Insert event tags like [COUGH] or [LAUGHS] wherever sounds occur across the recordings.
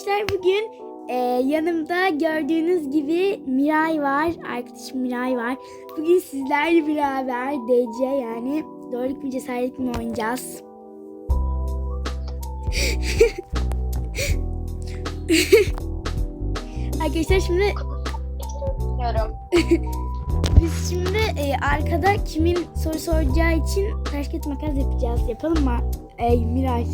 Arkadaşlar bugün e, yanımda gördüğünüz gibi Miray var. Arkadaşım Miray var. Bugün sizlerle beraber DC yani doğruluk mu cesaret mi oynayacağız? [LAUGHS] Arkadaşlar şimdi biz şimdi e, arkada kimin soru soracağı için taş makas yapacağız. Yapalım mı? E, Miray.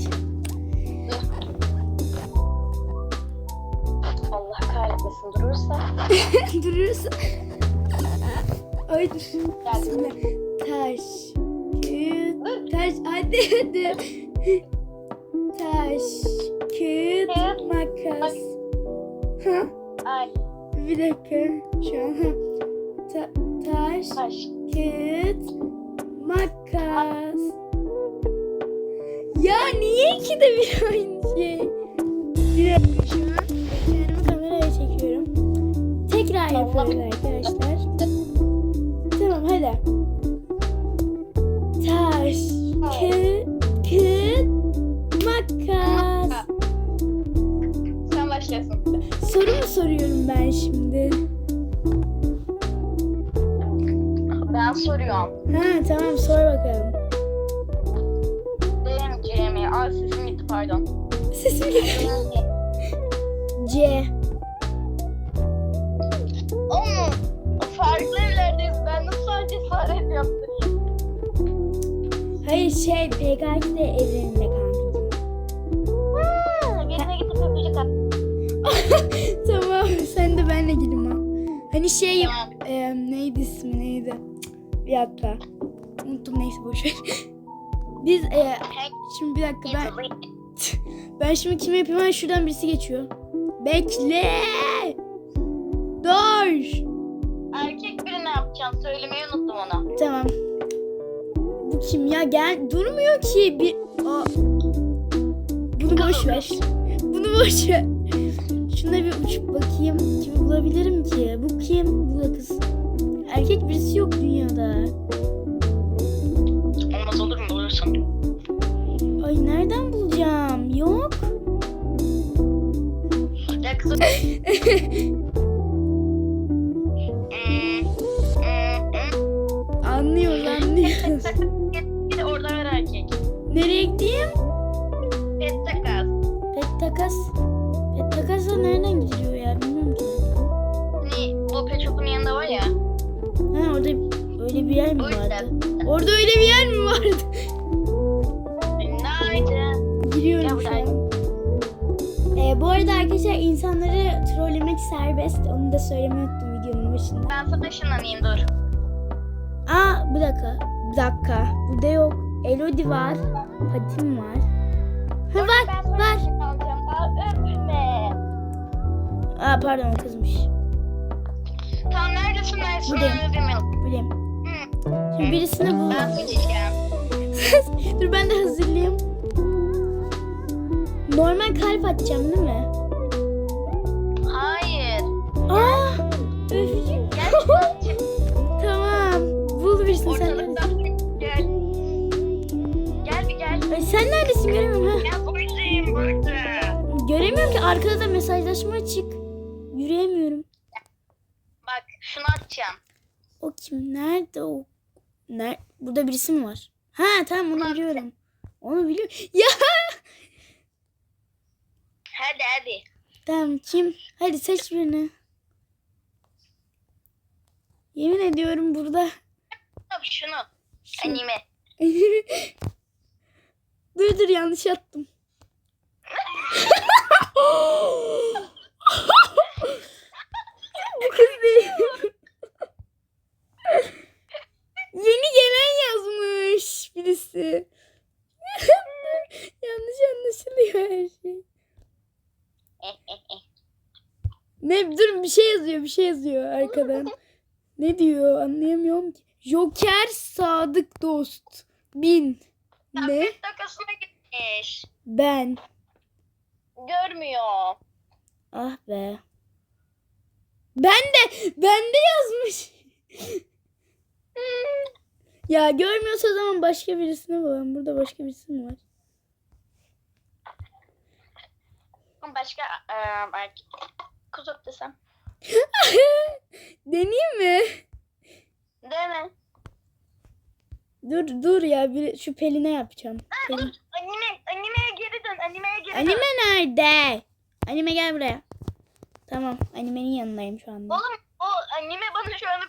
Kahretmesin durursa. Durursa. Ay. Geldim. Taş. Kağıt. Taş. Hadi hadi. Taş. Kağıt. Makas. Ha? Ay Bir dakika. Şu an. Ta- taş. taş. Kağıt. Makas. Ya niye iki de bir aynı şey? Bir dakika Yapıyoruz arkadaşlar. Tamam hadi. Taş, kağıt, makas. Sen başlasın. Soru mu soruyorum ben şimdi? Ben soruyorum. Ha tamam sor bakalım. Cem'i. Ay sesim gitti pardon. Sesim geliyor. C. Hayır şey PKX'de evreninde kankacığım. Ha, Yerine gidip öpücük at. [LAUGHS] tamam sen de benle gidin ha. Hani şey Tamam. e, neydi ismi neydi? Cık, Bir dakika. Unuttum neyse boşver. [LAUGHS] Biz e, şimdi bir dakika ben [LAUGHS] ben şimdi kimi yapayım? Ha, şuradan birisi geçiyor. Bekle. Dur. Erkek biri ne yapacağım? Söylemeyi Gel durmuyor ki. Bir Aa. Bunu boş ver. Bunu boş ver. Şuna bir uçup bakayım. Kimi bulabilirim ki? Bu kim? Bu da kız. Erkek birisi yok dünyada. Olmaz olur mu? Bulursun. Ay nereden bulacağım? Yok. Ya kızım. [LAUGHS] Nereye gideyim? Pet takas. Pet takas. Pet takasa nereden gidiyor ya? Bilmiyorum ki. Hani bu pet shop'un yanında var ya. Ha orada öyle bir yer mi O vardı? yüzden. Orada öyle bir yer mi vardı? Günaydın. Giriyorum şu an. Ee, bu arada arkadaşlar insanları trollemek serbest. Onu da söylemeyi unuttum videonun başında. Ben sana ışınlanayım dur. Aa bir dakika. Bir dakika. Burada yok. Elodie var. Patim var. Ha var sana var. öpme. Aa pardon kızmış. Tamam neredesin ben Buradayım. ışınlanabilirim. Bileyim. Hı. Şimdi birisini bul. Ben seçeceğim. [LAUGHS] Dur ben de hazırlayayım. Normal kalp atacağım değil mi? Hayır. Aa! Gel [LAUGHS] çık. tamam. Bul birisini sen. Ortalıktan sen neredesin göremiyorum ha. Ya buradayım burada. Göremiyorum ki arkada da mesajlaşma açık. Yürüyemiyorum. Bak şunu atacağım. O kim? Nerede o? Ner Burada birisi mi var? Ha tamam onu biliyorum. Onu biliyorum. [LAUGHS] Ya Hadi hadi. tamam kim? Hadi seç birini. Yemin ediyorum burada. Yap şunu. Şu- Anime. [LAUGHS] dur yanlış attım. Bu kız değil. Yeni gelen yazmış birisi. yanlış anlaşılıyor her şey. Ne dur bir şey yazıyor bir şey yazıyor arkadan. ne diyor anlayamıyorum ki. Joker sadık dost. Bin. Ne? Pet takasına gitmiş. Ben. Görmüyor. Ah be. Ben de ben de yazmış. ya görmüyorsa zaman başka birisine bulalım. Burada başka birisi mi var? Başka başka belki kutup desem. [LAUGHS] Deneyeyim mi? Deme. Dur dur ya bir şu Pelin'e yapacağım. Pelin. Animeye geri dön. Animeye dön. Anime nerede? Anime gel buraya. Tamam animenin yanındayım şu anda. Oğlum o anime bana şu an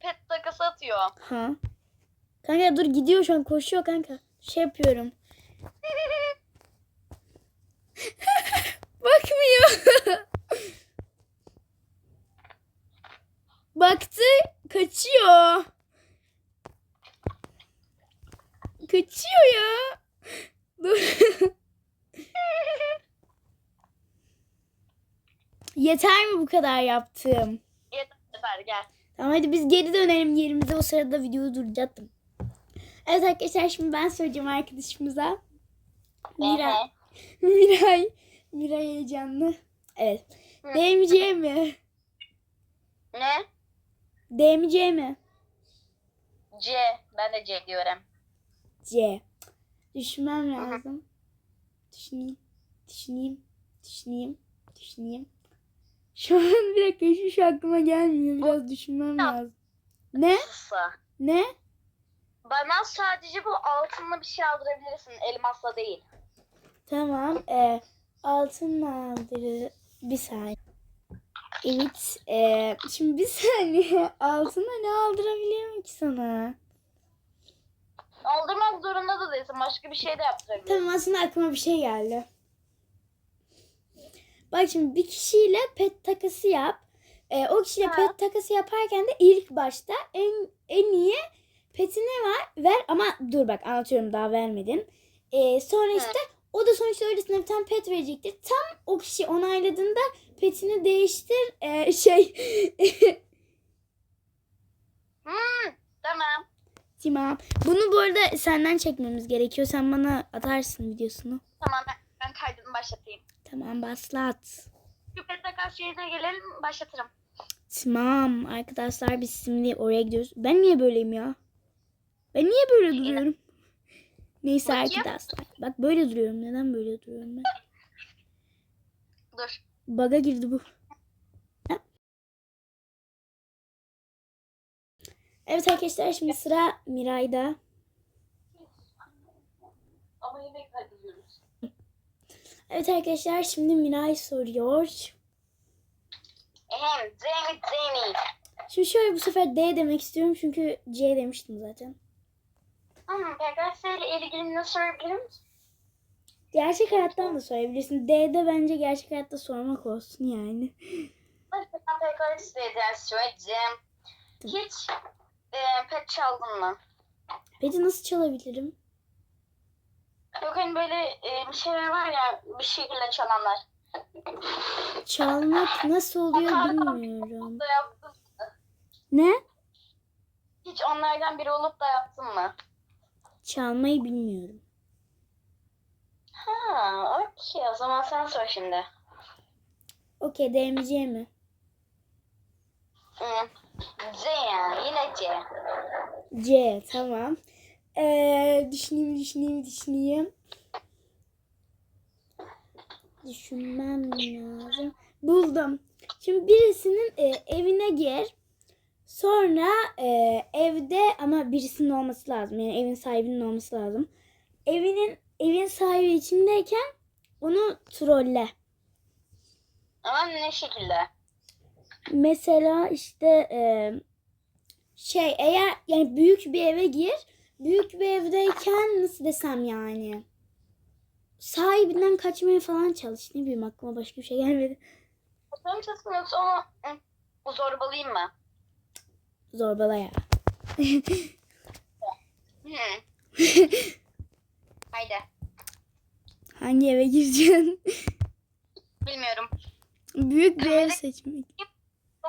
pet takası atıyor. Ha. Kanka dur gidiyor şu an koşuyor kanka. Şey yapıyorum. [LAUGHS] Bakmıyor. Baktı kaçıyor. Kaçıyor ya. Dur. [LAUGHS] Yeter mi bu kadar yaptığım? Yeter gel. Tamam hadi biz geri dönelim yerimize. O sırada videoyu duracaktım. Evet arkadaşlar şimdi ben söyleyeceğim arkadaşımıza. Miray. [LAUGHS] Miray. Miray heyecanlı. Evet. DMC mi? Ne? DMC mi? C. Ben de C diyorum. C. Düşünmem lazım. Düşüneyim. Düşüneyim. Düşüneyim. Düşüneyim. [LAUGHS] Şu an bir dakika hiçbir şey aklıma gelmiyor. Biraz düşünmem lazım. Ne? Ne? Bana sadece bu altınlı bir şey aldırabilirsin. Elmasla değil. Tamam. E, altın aldırır. Bir saniye. Evet. E, şimdi bir [LAUGHS] saniye. Altına ne aldırabilirim ki sana? Aldırmak zorunda da değilsin. Başka bir şey de yaptırabilirsin. Tamam aslında aklıma bir şey geldi. Bak şimdi bir kişiyle pet takası yap. E, o kişiyle Ha. pet takası yaparken de ilk başta en en iyi petine var ver ama dur bak anlatıyorum daha vermedin. E, sonra Ha. işte o da sonuçta öylesine bir tane pet verecektir. Tam o kişi onayladığında petini değiştir e, şey [LAUGHS] Hmm, tamam. Tamam. Bunu bu arada senden çekmemiz gerekiyor. Sen bana atarsın videosunu. Tamam ben, ben kaydını başlatayım. Tamam başlat. Pet takas yerine gelelim başlatırım. Tamam arkadaşlar biz şimdi oraya gidiyoruz. Ben niye böyleyim ya? Ben niye böyle duruyorum? Neyse Bakayım. arkadaşlar. Bak böyle duruyorum. Neden böyle duruyorum ben? Dur. Baga girdi bu. Evet arkadaşlar şimdi sıra Miray'da. Ama yemek kaydediyoruz. Evet arkadaşlar şimdi Miray soruyor. Şimdi şöyle bu sefer D demek istiyorum çünkü C demiştim zaten. PKS ile ilgili ne sorabilir misin? Gerçek hayattan da sorabilirsin. D'de bence gerçek hayatta sormak olsun yani. PKS ile söyleyeceğim. Hiç e, pet çaldın mı? Peki nasıl çalabilirim? Yok hani böyle e, bir şeyler var ya bir şekilde çalanlar. Çalmak nasıl oluyor bilmiyorum. Ne? Hiç onlardan biri olup da yaptın mı? Çalmayı bilmiyorum. Ha, okey. O zaman sen sor şimdi. Okey DMC mi? Hı. C yani. Yine C. C tamam. Ee, düşüneyim düşüneyim düşüneyim. Düşünmem lazım. Buldum. Şimdi birisinin e, evine gir. Sonra e, evde ama birisinin olması lazım. Yani evin sahibinin olması lazım. Evinin evin sahibi içindeyken onu trolle. Ama ne şekilde? Mesela işte e, şey eğer yani büyük bir eve gir. Büyük bir evdeyken nasıl desem yani. Sahibinden kaçmaya falan çalış. Ne bileyim aklıma başka bir şey gelmedi. Fotoğraf çalışsın yoksa onu hı, zorbalayayım mı? Zorbala ya. Haydi. Hangi eve gireceksin? Bilmiyorum. Büyük bir ev seçmek.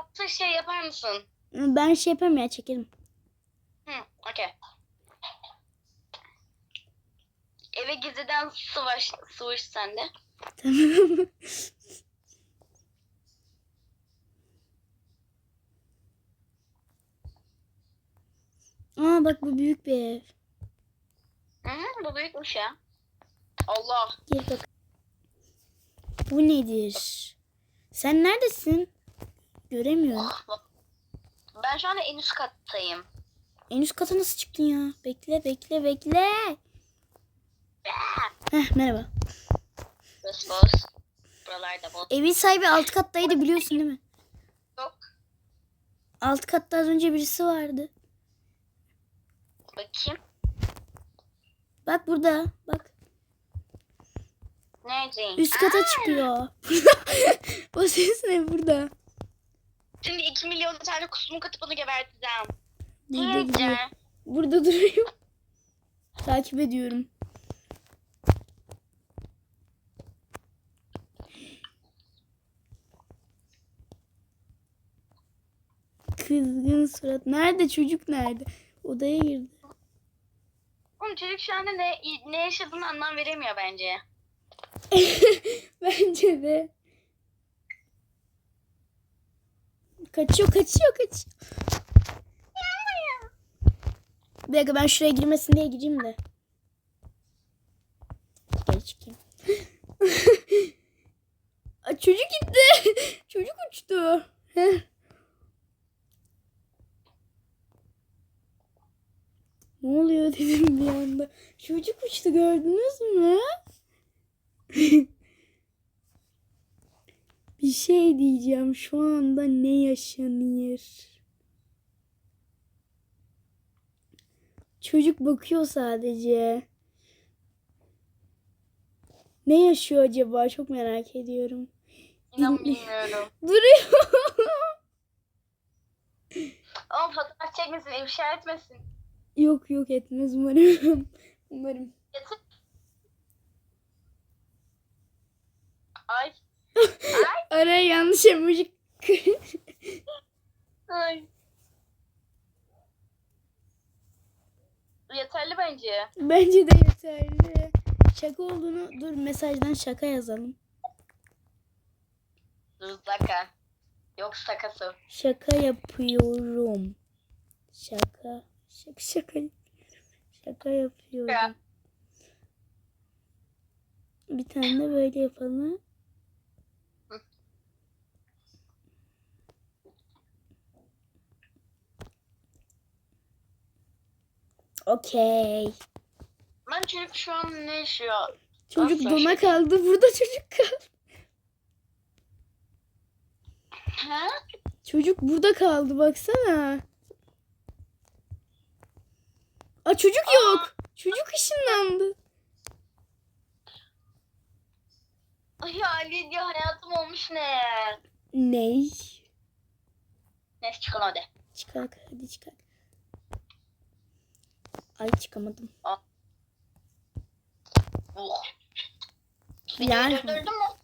Yoksa şey yapar mısın? Ben şey yaparım ya çekerim. Hı, okey. Eve gizliden sıvaş, sıvış sen de. Tamam. [LAUGHS] Aa bak bu büyük bir ev. Hı bu büyükmüş ya. Allah. Gir bak. Bu nedir? Sen neredesin? Göremiyorum. Ben şu anda en üst kattayım. En üst kata nasıl çıktın ya? Bekle bekle bekle. Heh, merhaba. Boss boss. Buralarda boss. Evin sahibi alt kattaydı biliyorsun değil mi? Yok. Alt katta az önce birisi vardı. Bakayım. Bak burada. Bak. Nerede? Üst kata çıkıyor. [LAUGHS] o ses ne burada? Şimdi 2 milyon tane kusumu katıp onu geberteceğim. Burada. Nerede? Burada duruyor. Takip ediyorum. Kızgın surat. Nerede çocuk nerede? Odaya girdi. Oğlum çocuk şu anda ne, ne yaşadığını anlam veremiyor bence. [LAUGHS] Bence de. Kaçıyor kaçıyor kaçıyor. Bir dakika ben şuraya girmesin diye gireyim de. Gel çıkayım. [LAUGHS] Çocuk gitti. [LAUGHS] Çocuk uçtu. Ne oluyor dedim bir anda. Çocuk uçtu gördünüz mü? [LAUGHS] Bir şey diyeceğim. Şu anda ne yaşanıyor? Çocuk bakıyor sadece. Ne yaşıyor acaba? Çok merak ediyorum. İnan bilmiyorum. [LAUGHS] Duruyor. [LAUGHS] Ama fotoğraf çekmesin, ifşa etmesin. yok yok etmez umarım. [LAUGHS] Umarım. Ay. [LAUGHS] Araya yanlış emoji. [LAUGHS] Ay. Yeterli bence. Bence de yeterli. Şaka olduğunu dur mesajdan şaka yazalım. Zaka. Yok sakası. Şaka yapıyorum. Şaka. Şaka şaka. Şaka yapıyorum. Ya. Bir tane de böyle yapalım. Okey. Ben çocuk şu an ne yaşıyor? Çocuk Asla dona şaka. kaldı. Burada çocuk kaldı. Ha? Çocuk burada kaldı baksana. Aa çocuk yok. Çocuk ışınlandı. Ay ya Lidya hayatım olmuş ne? Ney? Neyse çıkın hadi. Çıkar hadi çıkar. Ay çıkamadım. Oh. Yani- öldürdün mü?